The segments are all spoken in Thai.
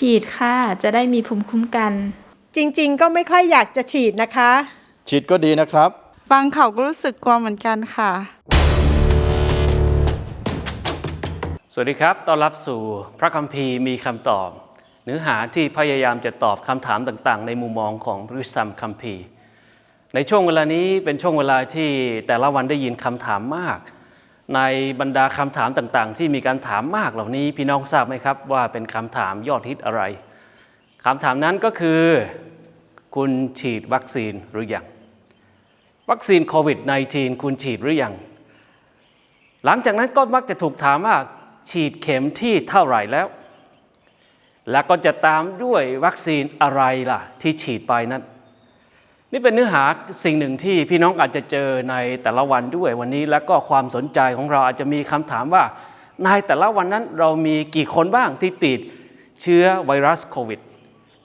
ฉีดค่ะ จะได้มีภูมิคุ้มกัน จริง ๆ ก็ไม่ค่อยอยากจะฉีดนะคะ ฉีดก็ดีนะครับ ฟังเขาก็รู้สึกกลัวเหมือนกันค่ะ สวัสดีครับ ต้อนรับสู่พระคัมภีร์มีคำตอบ เนื้อหาที่พยายามจะตอบคำถามต่างๆ ในมุมมองของพระวิสัมคัมภีร์ ในช่วงเวลานี้เป็นช่วงเวลาที่แต่ละวันได้ยินคำถามมาก ในบรรดาคำถามต่างๆ ที่มีการถามมากเหล่านี้พี่น้องทราบไหมครับ ว่าเป็นคำถามยอดฮิตอะไรคำถามนั้นก็คือ คุณฉีดวัคซีนหรือยังวัคซีนโควิด -19 คุณฉีดหรือยังหลังจากนั้นก็มักจะถูกถามว่าฉีดเข็มที่เท่าไหร่แล้ว แล้วก็จะตามด้วยวัคซีนอะไรล่ะ ที่ฉีดไปนั้น นี่เป็นเนื้อหาสิ่งหนึ่งที่พี่น้องอาจจะเจอในแต่ละวันด้วยวันนี้ แล้วก็ความสนใจของเราอาจจะมีคำถามว่า ในแต่ละวันนั้นเรามีกี่คนบ้างที่ติดเชื้อไวรัสโควิด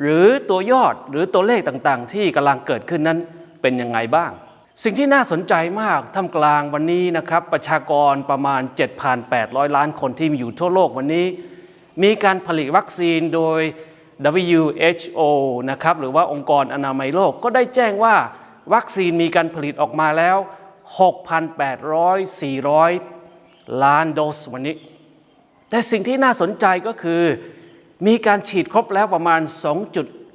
หรือตัวยอดหรือตัวเลขต่างๆ ที่กำลังเกิดขึ้นนั้นเป็นยังไงบ้าง สิ่งที่น่าสนใจมากท่ามกลางวันนี้นะครับ ประชากรประมาณ 7,800 ล้านคนที่มีอยู่ทั่วโลกวันนี้ มีการผลิตวัคซีนโดย WHO นะครับหรือว่าองค์กรอนามัยโลกก็ได้แจ้งว่าวัคซีนมีการผลิตออกมาแล้ว 6,800 400 ล้านโดสวันนี้ แต่สิ่งที่น่าสนใจก็คือ มีการฉีดครบแล้วประมาณ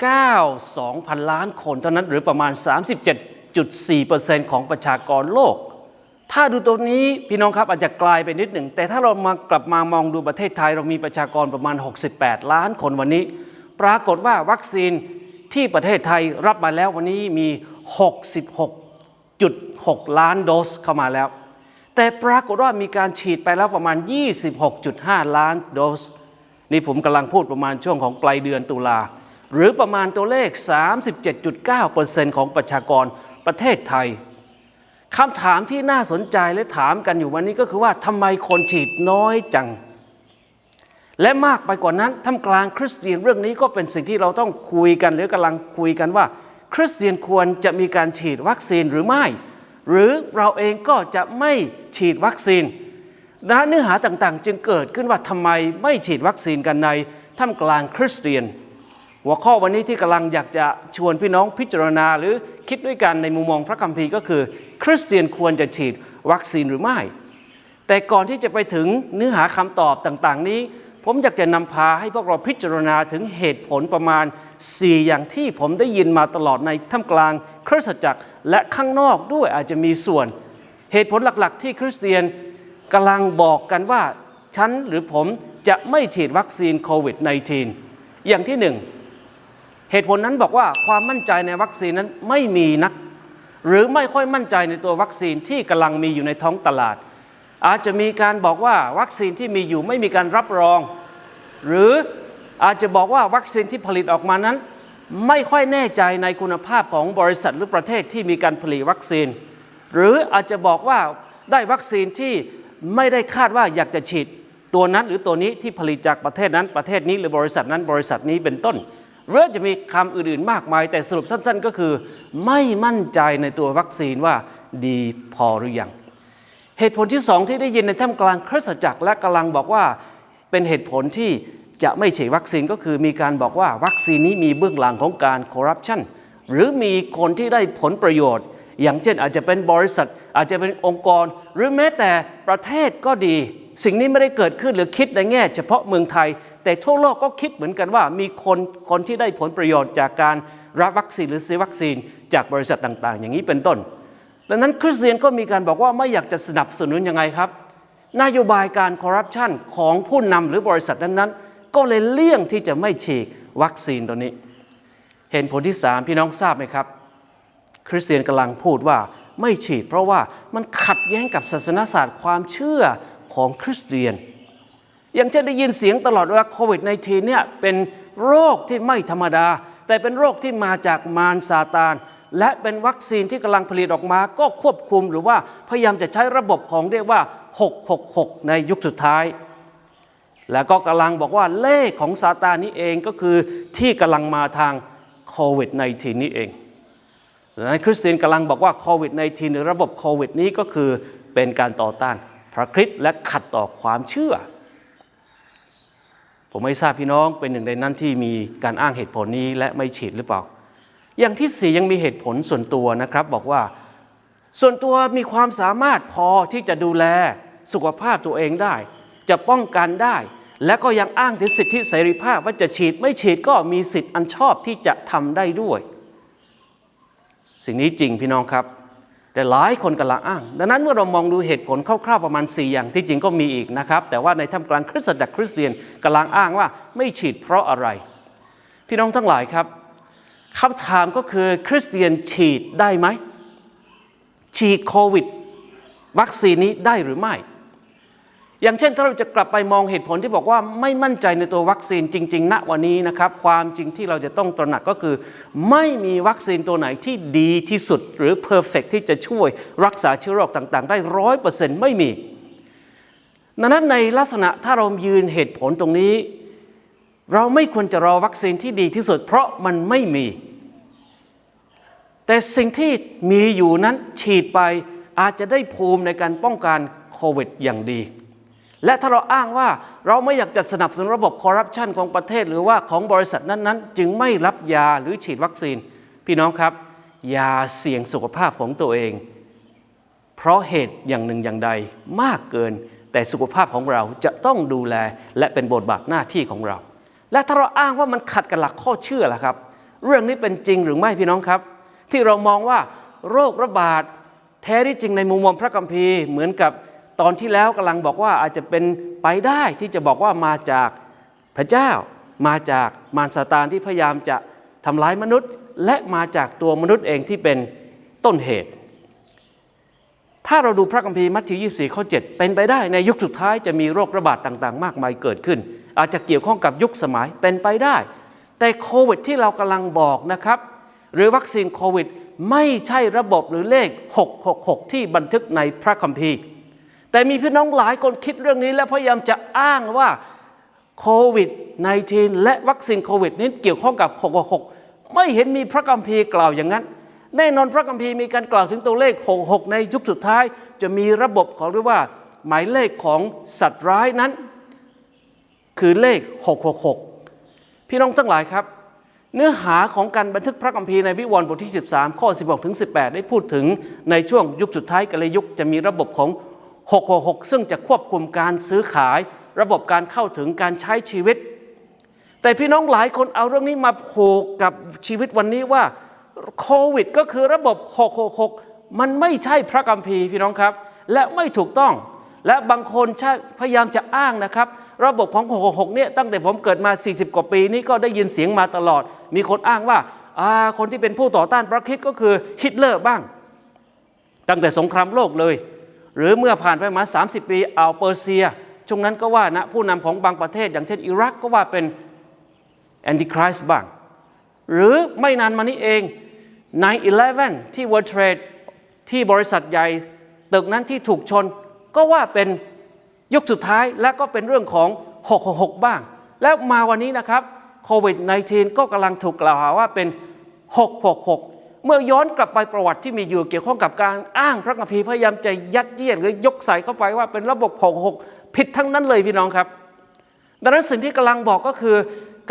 2.92 พันล้านคนเท่านั้นหรือประมาณ 37.4%ของประชากรโลก ถ้าดูตรงนี้พี่น้องครับอาจจะกลายไปนิดหนึ่ง แต่ถ้าเรามากลับมามองดูประเทศไทยเรามีประชากรประมาณ 68 ล้านคนวันนี้ ปรากฏว่าวัคซีนที่ประเทศไทยรับมาแล้ววันนี้มี 66.6 ล้านโดสเข้ามาแล้ว แต่ปรากฏว่ามีการฉีดไปแล้วประมาณ 26.5 ล้านโดส นี่ผมกำลังพูดประมาณช่วงของปลายเดือนตุลา หรือประมาณตัวเลข 37.9%ของประชากรประเทศไทยคำถามที่น่าสนใจและถามกันอยู่วันนี้ก็คือว่าทำไมคนฉีดน้อยจัง และมากไปกว่านั้นท่ามกลางคริสเตียนเรื่องนี้ก็เป็นสิ่งที่เราต้องคุยกันหรือกำลังคุยกันว่า คริสเตียนควรจะมีการฉีดวัคซีนหรือไม่ หรือเราเองก็จะไม่ฉีดวัคซีนดังนั้นเนื้อหาต่างๆ จึงเกิดขึ้นว่าทำไมไม่ฉีดวัคซีนกันในท่ามกลางคริสเตียน หัวข้อวันนี้ที่กำลังอยากจะชวนพี่น้องพิจารณาหรือคิดด้วยกันในมุมมองพระคัมภีร์ก็คือ คริสเตียนควรจะฉีดวัคซีนหรือไม่ แต่ก่อนที่จะไปถึงเนื้อหาคำตอบต่างๆนี้ ผมอยากจะนำพาให้พวกเราพิจารณาถึงเหตุผลประมาณ 4 อย่างที่ผมได้ยินมาตลอดในท่ามกลางคริสตจักรและข้างนอกด้วยอาจจะมีส่วน เหตุผลหลักๆ ที่คริสเตียนกำลังบอกกันว่า ฉันหรือผมจะไม่ฉีดวัคซีนโควิด -19 อย่างที่หนึ่งเหตุผลนั้นบอกว่าความมั่นใจในวัคซีนนั้นไม่มีนัก หรือไม่ค่อยมั่นใจในตัววัคซีนที่กำลังมีอยู่ในท้องตลาด อาจจะมีการบอกว่าวัคซีนที่มีอยู่ไม่มีการรับรอง หรืออาจจะบอกว่าวัคซีนที่ผลิตออกมานั้น ไม่ค่อยแน่ใจในคุณภาพของบริษัทหรือประเทศที่มีการผลิตวัคซีน หรืออาจจะบอกว่าได้วัคซีนที่ไม่ได้คาดว่าอยากจะฉีด ตัวนั้นหรือตัวนี้ที่ผลิตจากประเทศนั้นประเทศนี้หรือบริษัทนั้นบริษัทนี้เป็นต้นหรือจะมีคำอื่นๆมากมาย แต่สรุปสั้นๆ ก็คือ ไม่มั่นใจในตัววัคซีนว่าดีพอหรือยัง เหตุผลที่สองที่ได้ยินในท่ามกลางคริสตจักรและกำลังบอกว่าเป็นเหตุผลที่จะไม่ฉีดวัคซีนก็คือมีการบอกว่าวัคซีนนี้มีเบื้องหลังของการคอร์รัปชันหรือมีคนที่ได้ผลประโยชน์ อย่างเช่นอาจจะเป็นบริษัท อาจจะเป็นองค์กร หรือแม้แต่ประเทศก็ดี สิ่งนี้ไม่ได้เกิดขึ้นหรือคิดในแง่ เฉพาะเมืองไทย แต่ทั่วโลกก็คิดเหมือนกันว่า มีคนคนที่ได้ผลประโยชน์จากการรับวัคซีนหรือซื้อวัคซีนจากบริษัทต่าง ๆ อย่างนี้เป็นต้น ดังนั้นคริสเตียนก็มีการบอกว่าไม่อยากจะสนับสนุนยังไงครับ นโยบายการคอร์รัปชันของผู้นำหรือบริษัทนั้นๆ ก็เลยเลี่ยงที่จะไม่ฉีดวัคซีนตัวนี้ เห็นผลที่สามพี่น้องทราบไหมครับ คริสเตียนกำลังพูดว่าไม่ฉีด เพราะว่ามันขัดแย้งกับศาสนศาสตร์ความเชื่อของคริสเตียน อย่างเช่นได้ยินเสียงตลอดว่าโควิด -19 เนี่ยเป็นโรคที่ไม่ธรรมดา แต่เป็นโรคที่มาจากมารซาตาน และเป็นวัคซีนที่กำลังผลิตออกมาก็ควบคุมหรือว่าพยายามจะใช้ระบบของเรียกว่า 666 ในยุคสุดท้าย แล้วก็กำลังบอกว่าเลขของซาตานนี้เองก็คือที่กำลังมาทางโควิด -19 นี้เองดังนั้นคริสเตียนกำลังบอกว่าโควิด -19 หรือระบบโควิดนี้ก็คือเป็นการต่อต้านพระคริสต์และขัดต่อความเชื่อ ผมไม่ทราบพี่น้องเป็นหนึ่งในนั้นที่มีการอ้างเหตุผลนี้และไม่ฉีดหรือเปล่า อย่างที่สี่ยังมีเหตุผลส่วนตัวนะครับ บอกว่า ส่วนตัวมีความสามารถพอที่จะดูแลสุขภาพตัวเองได้ จะป้องกันได้ และก็ยังอ้างถึงสิทธิเสรีภาพว่าจะฉีดไม่ฉีดก็มีสิทธิ์อันชอบที่จะทำได้ด้วย สิ่งนี้จริงพี่น้องครับ แต่หลายคนกำลังอ้าง ดังนั้นเมื่อเรามองดูเหตุผลคร่าวๆประมาณ 4 อย่างที่จริงก็มีอีกนะครับ แต่ว่าในท่ามกลางคริสตจักรคริสเตียนกำลังอ้างว่าไม่ฉีดเพราะอะไร พี่น้องทั้งหลายครับ คำถามก็คือคริสเตียนฉีดได้ไหม ฉีดโควิด วัคซีนนี้ได้หรือไม่ อย่างเช่นถ้าเราจะกลับไปมองเหตุผลที่บอกว่าไม่มั่นใจในตัววัคซีนจริง ๆ ณวันนี้นะครับ ความจริงที่เราจะต้องตระหนักก็คือ ไม่มีวัคซีนตัวไหนที่ดีที่สุด หรือเพอร์เฟกที่จะช่วยรักษาเชื้อโรคต่างๆ ได้ร้อยเปอร์เซ็นต์ไม่มีดังนั้นในลักษณะถ้าเรายืนเหตุผลตรงนี้ เราไม่ควรจะรอวัคซีนที่ดีที่สุด เพราะมันไม่มี แต่สิ่งที่มีอยู่นั้นฉีดไปอาจจะได้ภูมิในการป้องกันโควิดอย่างดี และถ้าเราอ้างว่าเราไม่อยากจะสนับสนุนระบบคอร์รัปชันของประเทศ หรือว่าของบริษัทนั้นๆ จึงไม่รับยาหรือฉีดวัคซีน พี่น้องครับ ยาเสี่ยงสุขภาพของตัวเอง เพราะเหตุอย่างหนึ่งอย่างใดมากเกิน แต่สุขภาพของเราจะต้องดูแลและเป็นบทบาทหน้าที่ของเรา และถ้าเราอ้างว่ามันขัดกับหลักข้อเชื่อล่ะครับ เรื่องนี้เป็นจริงหรือไม่พี่น้องครับ ที่เรามองว่าโรคระบาดแท้ที่จริงในมุมมองพระคัมภีร์ เหมือนกับตอนที่แล้วกำลังบอกว่าอาจจะเป็นไปได้ที่จะบอกว่ามาจากพระเจ้า มาจากมารซาตานที่พยายามจะทำร้ายมนุษย์ และมาจากตัวมนุษย์เองที่เป็นต้นเหตุ ถ้าเราดูพระคัมภีร์มัทธิว24ข้อ7เป็นไปได้ในยุคสุดท้ายจะมีโรคระบาดต่างๆ มากมายเกิดขึ้น อาจจะเกี่ยวข้องกับยุคสมัยเป็นไปได้ แต่โควิดที่เรากำลังบอกนะครับ หรือวัคซีนโควิด ไม่ใช่ระบบหรือเลข 666 ที่บันทึกในพระคัมภีร์ แต่มีพี่น้องหลายคนคิดเรื่องนี้และพยายามจะอ้างว่าโควิด -19 และวัคซีนโควิดนี้เกี่ยวข้องกับ 666 ไม่เห็นมีพระคัมภีร์กล่าวอย่างนั้น แน่นอนพระคัมภีร์มีการกล่าวถึงตัวเลข 66 ในยุคสุดท้าย จะมีระบบของเรียกว่า หมายเลขของสัตว์ร้ายนั้น คือเลข 666 พี่น้องทั้งหลายครับ เนื้อหาของการบันทึกพระคัมภีร์ในวิวรณ์บทที่ 13 ข้อ 16ถึง18 ได้พูดถึงในช่วงยุคสุดท้ายกาลยุคจะมีระบบของ 666 ซึ่งจะควบคุมการซื้อขาย ระบบการเข้าถึงการใช้ชีวิต แต่พี่น้องหลายคนเอาเรื่องนี้มาผูกกับชีวิตวันนี้ว่าโควิด ก็คือระบบ 666 มันไม่ใช่พระคัมภีร์พี่น้องครับ และไม่ถูกต้องและบางคนพยายามจะอ้างนะครับ ระบบของ 666 เนี่ยตั้งแต่ผมเกิดมา 40 กว่าปีนี้ก็ได้ยินเสียงมาตลอด มีคนอ้างว่าคนที่เป็นผู้ต่อต้านพระคริสต์ก็คือฮิตเลอร์บ้าง ตั้งแต่สงครามโลกเลย หรือเมื่อผ่านไปมา 30 ปีอ่าวเปอร์เซียช่วงนั้นก็ว่านะผู้นำของบางประเทศ อย่างเช่นอิรักก็ว่าเป็นแอนติคริสต์บ้าง หรือไม่นานมานี้เอง9-11 ที่ World Trade ที่บริษัทใหญ่ ตึกนั้นที่ถูกชนก็ว่าเป็น ยุคสุดท้ายและก็เป็นเรื่องของ 666 บ้าง แล้วมาวันนี้นะครับโควิด -19 ก็กำลังถูกกล่าวหาว่าเป็น 666 เมื่อย้อนกลับไปประวัติที่มีอยู่เกี่ยวข้องกับการอ้างพระคัมภีร์พยายามจะยัดเยียดหรือยกใส่เข้าไปว่าเป็นระบบ 666ผิดทั้งนั้นเลยพี่น้องครับ ดังนั้นสิ่งที่กำลังบอกก็คือ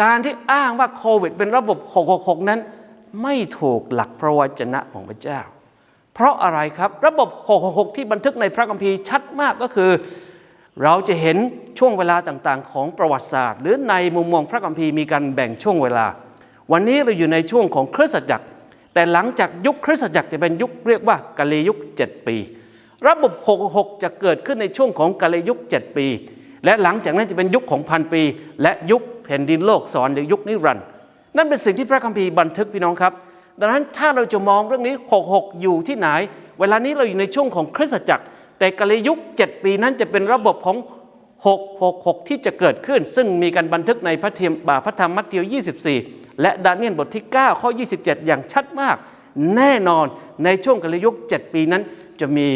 การที่อ้างว่าโควิด เป็นระบบ 666 นั้น ไม่ถูกหลักพระวจนะของพระเจ้า เพราะอะไรครับระบบ 666 ที่บันทึกในพระคัมภีร์ชัดมากก็คือ เราจะเห็นช่วงเวลาต่างๆ ของประวัติศาสตร์ หรือในมุมมองพระคัมภีร์มีการแบ่งช่วงเวลา วันนี้เราอยู่ในช่วงของคริสตจักร แต่หลังจากยุคคริสตจักรจะเป็นยุคเรียกว่ากาเลยุค 7 ปี ระบบ 66 จะเกิดขึ้นในช่วงของกาเลยุค 7 ปี และหลังจากนั้นจะเป็นยุคของพันปี และยุคแผ่นดินโลกสอนหรือยุคนิรันดร์นั่นเป็นสิ่งที่พระคัมภีร์บันทึกพี่น้องครับ ดังนั้นถ้าเราจะมองเรื่องนี้ 66 อยู่ที่ไหน เวลานี้เราอยู่ในช่วงของคริสตจักร แต่กาลยุค 7 ปีนั้นจะเป็นระบบของ 666 ที่จะเกิดขึ้น ซึ่งมีการบันทึกในพระเทียมบาพระธรรมมัทธิว 24 และดาเนียลบทที่ 9 ข้อ 27 อย่างชัดมาก แน่นอนในช่วงกาลยุค 7 ปีนั้นจะมี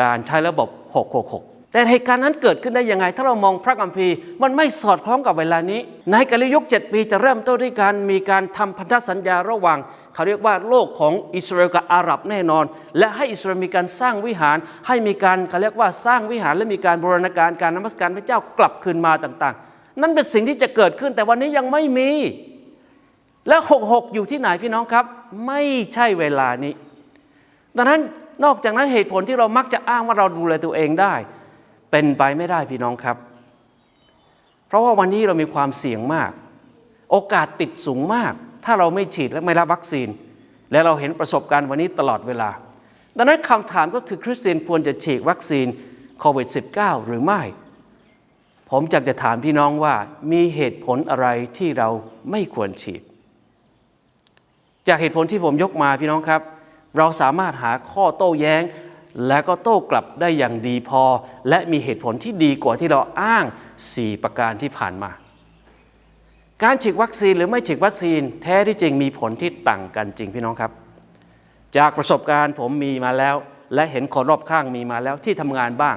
การใช้ระบบ 666 แต่เหตุการณ์นั้นเกิดขึ้นได้ยังไง ถ้าเรามองพระคัมภีร์มันไม่สอดคล้องกับเวลานี้ ในกาลยุค 7 ปีจะเริ่มต้นด้วยการมีการทำพันธสัญญาระหว่าง เขาเรียกว่าโลกของอิสราเอลกับอาหรับแน่นอน และให้อิสราเอลมีการสร้างวิหาร ให้มีการเขาเรียกว่าสร้างวิหารและมีการบูรณาการการนมัสการพระเจ้ากลับคืนมาต่างนั่นเป็นสิ่งที่จะเกิดขึ้นแต่วันนี้ยังไม่มี แล้วหกหกอยู่ที่ไหนพี่น้องครับ ไม่ใช่เวลานี้ ดังนั้นนอกจากนั้นเหตุผลที่เรามักจะอ้างว่าเราดูแลตัวเองได้ เป็นไปไม่ได้พี่น้องครับ เพราะว่าวันนี้เรามีความเสี่ยงมาก โอกาสติดสูงมาก ถ้าเราไม่ฉีดและไม่รับวัคซีน และเราเห็นประสบการณ์วันนี้ตลอดเวลา ดังนั้นคำถามก็คือคริสเตียนควรจะฉีดวัคซีนโควิด -19 หรือไม่ ผมอยากจะถามพี่น้องว่ามีเหตุผลอะไรที่เราไม่ควรฉีด จากเหตุผลที่ผมยกมาพี่น้องครับ เราสามารถหาข้อโต้แย้ง และก็โต้กลับได้อย่างดีพอ และมีเหตุผลที่ดีกว่าที่เราอ้าง 4 ประการที่ผ่านมา การฉีดวัคซีนหรือไม่ฉีดวัคซีน แท้ที่จริงมีผลที่ต่างกันจริงพี่น้องครับ จากประสบการณ์ผมมีมาแล้ว และเห็นคนรอบข้างมีมาแล้วที่ทำงานบ้าง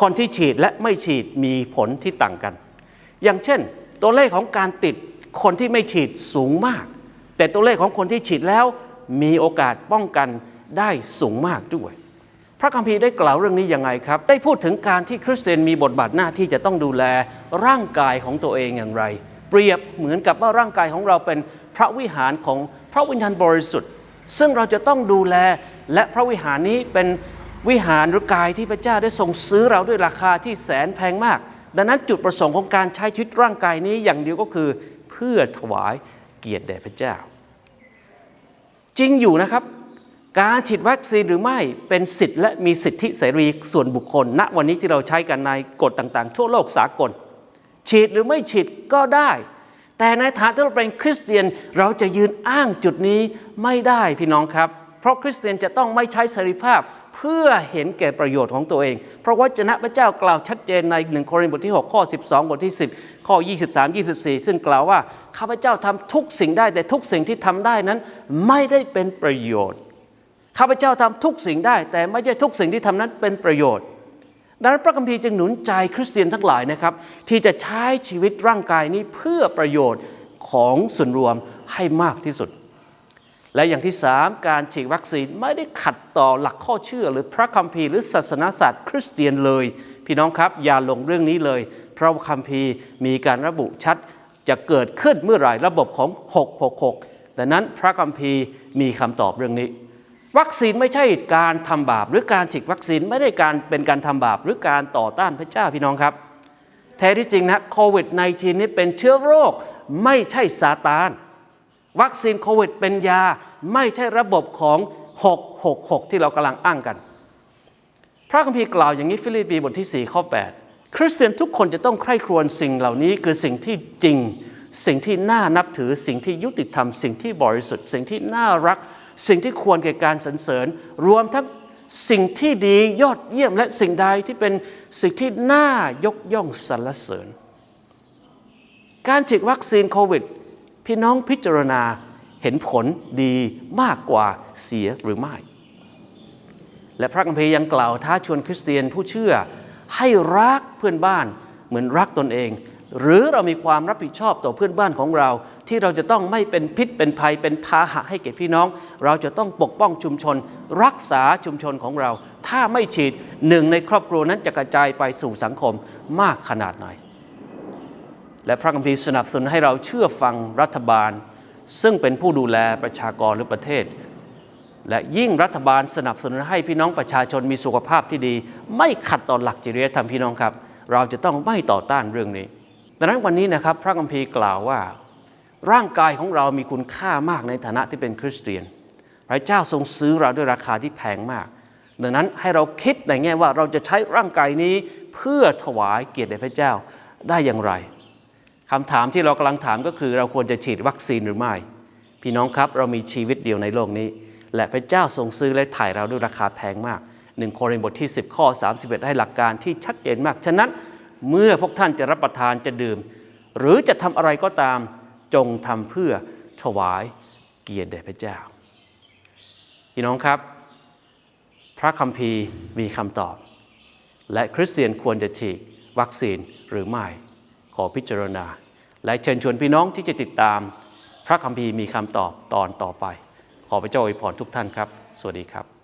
คนที่ฉีดและไม่ฉีดมีผลที่ต่างกัน อย่างเช่น ตัวเลขของการติดคนที่ไม่ฉีดสูงมาก แต่ตัวเลขของคนที่ฉีดแล้วมีโอกาสป้องกันได้สูงมากด้วย พระคัมภีร์ได้กล่าวเรื่องนี้ยังไงครับ ได้พูดถึงการที่คริสเตียนมีบทบาทหน้าที่จะต้องดูแลร่างกายของตัวเองอย่างไร เปรียบเหมือนกับว่าร่างกายของเราเป็นพระวิหารของพระวิญญาณบริสุทธิ์ ซึ่งเราจะต้องดูแลและพระวิหารนี้เป็นวิหารหรือกายที่พระเจ้าได้ทรงซื้อเราด้วยราคาที่แสนแพงมาก ดังนั้นจุดประสงค์ของการใช้ชีวิตร่างกายนี้อย่างเดียวก็คือ เพื่อถวายเกียรติแด่พระเจ้า จริงอยู่นะครับ การฉีดวัคซีนหรือไม่เป็นสิทธิและมีสิทธิเสรีส่วนบุคคล ณวันนี้ที่เราใช้กันในกฎต่างๆ ทั่วโลกสากล ฉีดหรือไม่ฉีดก็ได้ แต่ในฐานะที่เราเป็นคริสเตียนเราจะยืนอ้างจุดนี้ไม่ได้พี่น้องครับ เพราะคริสเตียนจะต้องไม่ใช้เสรีภาพเพื่อเห็นแก่ประโยชน์ของตัวเอง เพราะวจนะพระเจ้ากล่าวชัดเจนใน1โครินธ์บทที่ 6 ข้อ 12 บทที่ 10 ข้อ 23 24 ซึ่งกล่าวว่าข้าพเจ้าทำทุกสิ่งได้แต่ทุกสิ่งที่ทำได้นั้นไม่ได้เป็นประโยชน์ ข้าพเจ้าทำทุกสิ่งได้ แต่ไม่ใช่ทุกสิ่งที่ทำนั้นเป็นประโยชน์ ดังนั้นพระคัมภีร์จึงหนุนใจคริสเตียนทั้งหลายนะครับ ที่จะใช้ชีวิตร่างกายนี้เพื่อประโยชน์ของส่วนรวมให้มากที่สุด และอย่างที่สามการฉีดวัคซีนไม่ได้ขัดต่อหลักข้อเชื่อ หรือพระคัมภีร์หรือศาสนาศาสตร์คริสเตียนเลย พี่น้องครับอย่าลงเรื่องนี้เลยเพราะคัมภีร์มีการระบุชัดจะเกิดขึ้นเมื่อไหร่ระบบของ 666ดังนั้นพระคัมภีร์มีคำตอบเรื่องนี้ วัคซีนไม่ใช่การทำบาป หรือการฉีดวัคซีนไม่ได้การเป็นการทำบาป หรือการต่อต้านพระเจ้าพี่น้องครับ แท้ที่จริงนะโควิด -19 นี้เป็นเชื้อโรคไม่ใช่ซาตาน วัคซีนโควิดเป็นยาไม่ใช่ระบบของ 666 ที่เรากำลังอ้างกัน พระคัมภีร์กล่าวอย่างนี้ฟิลิปปีบทที่ 4 ข้อ 8 คริสเตียนทุกคนจะต้องใคร่ครวญสิ่งเหล่านี้คือสิ่งที่จริง สิ่งที่น่านับถือสิ่งที่ยุติธรรม สิ่งที่บริสุทธิ์ สิ่งที่น่ารัก สิ่งที่ควรแก่การสรรเสริญ รวมทั้งสิ่งที่ดียอดเยี่ยมและสิ่งใดที่เป็นสิ่งที่น่ายกย่องสรรเสริญ การฉีดวัคซีนโควิด พี่น้องพิจารณาเห็นผลดีมากกว่าเสียหรือไม่ และพระคัมภีร์ยังกล่าวท้าชวนคริสเตียนผู้เชื่อให้รักเพื่อนบ้านเหมือนรักตนเอง หรือเรามีความรับผิดชอบต่อเพื่อนบ้านของเรา ที่เราจะต้องไม่เป็นพิษเป็นภัยเป็นพาหะให้แก่พี่น้อง เราจะต้องปกป้องชุมชน รักษาชุมชนของเรา ถ้าไม่ฉีดหนึ่งในครอบครัวนั้นจะกระจายไปสู่สังคมมากขนาดไหน และพระคัมภีร์สนับสนุนให้เราเชื่อฟังรัฐบาล ซึ่งเป็นผู้ดูแลประชากรหรือประเทศ และยิ่งรัฐบาลสนับสนุนให้พี่น้องประชาชนมีสุขภาพที่ดี ไม่ขัดต่อหลักจริยธรรมพี่น้องครับ เราจะต้องไม่ต่อต้านเรื่องนี้ดังนั้นวันนี้นะครับพระคัมภีร์กล่าวว่า ร่างกายของเรามีคุณค่ามากในฐานะที่เป็นคริสเตียน พระเจ้าทรงซื้อเราด้วยราคาที่แพงมาก ดังนั้นให้เราคิดในแง่ว่าเราจะใช้ร่างกายนี้เพื่อถวายเกียรติแด่พระเจ้าได้อย่างไรคำถามที่เรากำลังถามก็คือเราควรจะฉีดวัคซีนหรือไม่ พี่น้องครับเรามีชีวิตเดียวในโลกนี้ และพระเจ้าทรงซื้อและถ่ายเราด้วยราคาแพงมากหนึ่งโครินธ์บทที่ 10 ข้อ 31 ให้หลักการที่ชัดเจนมาก ฉะนั้นเมื่อพวกท่านจะรับประทานจะดื่ม หรือจะทำอะไรก็ตาม จงทำเพื่อถวายเกียรติแด่พระเจ้า พี่น้องครับ พระคัมภีร์มีคำตอบ และคริสเตียนควรจะฉีดวัคซีนหรือไม่ ขอพิจารณา และเชิญชวนพี่น้องที่จะติดตาม พระคัมภีร์มีคำตอบตอนต่อไป ขอพระเจ้าอวยพรทุกท่านครับ สวัสดีครับ